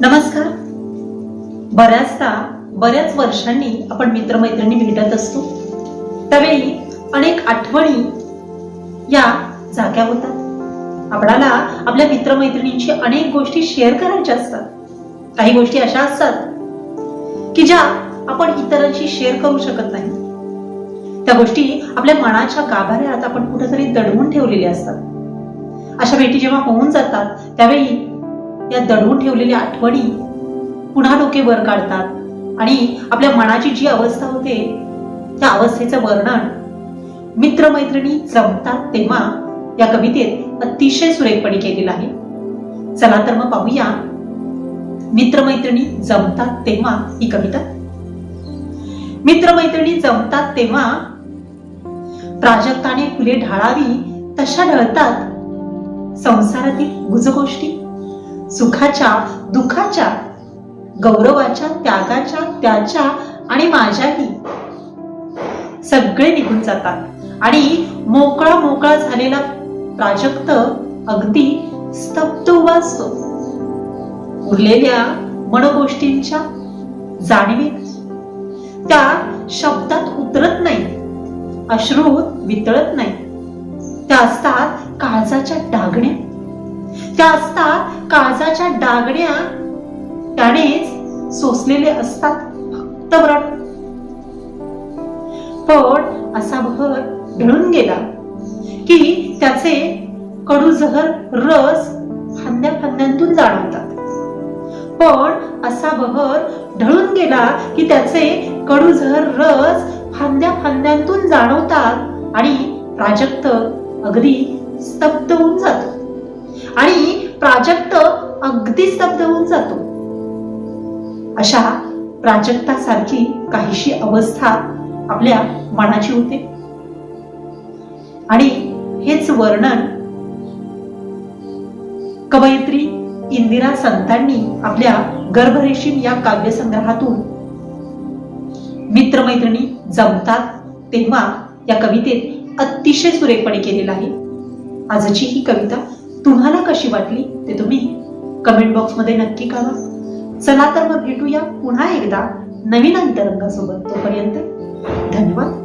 नमस्कार. बऱ्याचदा बऱ्याच वर्षांनी आपण मित्रमैत्रिणी भेटत असतो. त्यावेळी अनेक आठवणी या जाग्या होतात. आपणाला आपल्या मित्रमैत्रिणींची अनेक गोष्टी शेअर करायच्या असतात. काही गोष्टी अशा असतात की ज्या आपण इतरांशी शेअर करू शकत नाही. त्या गोष्टी आपल्या मनाच्या गाभाऱ्यात आपण कुठेतरी दडवून ठेवलेल्या असतात. अशा भेटी जेव्हा होऊन जातात त्यावेळी या दडवून ठेवलेल्या आठवणी पुन्हा डोके वर काढतात. आणि आपल्या मनाची जी अवस्था होते त्या अवस्थेचं वर्णन मित्रमैत्रिणी जमतात तेव्हा या कवितेत अतिशय सुरेखपणे केलेलं आहे. चला तर मग पाहूया. मित्रमैत्रिणी जमतात तेव्हा ही कविता. मित्रमैत्रिणी जमतात तेव्हा प्राजक्ताने फुले ढाळावी तशा ढळतात. संसारातील गुजगोष्टी सुखाच्या दुःखाच्या गौरवाच्या त्यागाच्या त्याच्या आणि माझ्याही. सगळे निघून जातात. आणि मोकळा मोकळा झालेला प्राजक्त अगदी स्तब्ध उभा असतो. उरलेल्या मनगोष्टींच्या जाणीवेत. त्या शब्दात उतरत नाही. अश्रूत वितळत नाही. त्या असतात काळजाच्या डागण्या. त्या असतात काळजाच्या डागण्या त्यानेच सोसलेले असतात फक्त व्रण. पण असा भर ढळून गेला की त्याचे कडू जहर रस फांद्या फांद्यांतून जाणवतात. पण असा बहर ढळून गेला की त्याचे कडू जहर रस फांद्या फांद्यांतून जाणवतात आणि प्राजक्त अगदी स्तब्ध होऊन जातो. आणि प्राजक्त अगदी स्तब्ध होऊन जातो. अशा प्राजक्तासारखी काहीशी अवस्था आपल्या मनाची होते. आणि हेच वर्णन कवयित्री इंदिरा संतांनी आपल्या गर्भरेशीम या काव्यसंग्रहातून मित्रमैत्रिणी जमतात तेव्हा या कवितेत अतिशय सुरेखपणे केलेलं आहे. आजची ही कविता तुम्हाला कशी वाटली ते तुम्ही कमेंट बॉक्समध्ये नक्की कळवा. चला तर मग भेटूया पुन्हा एकदा नवीन अंतरंगासोबत. तोपर्यंत धन्यवाद.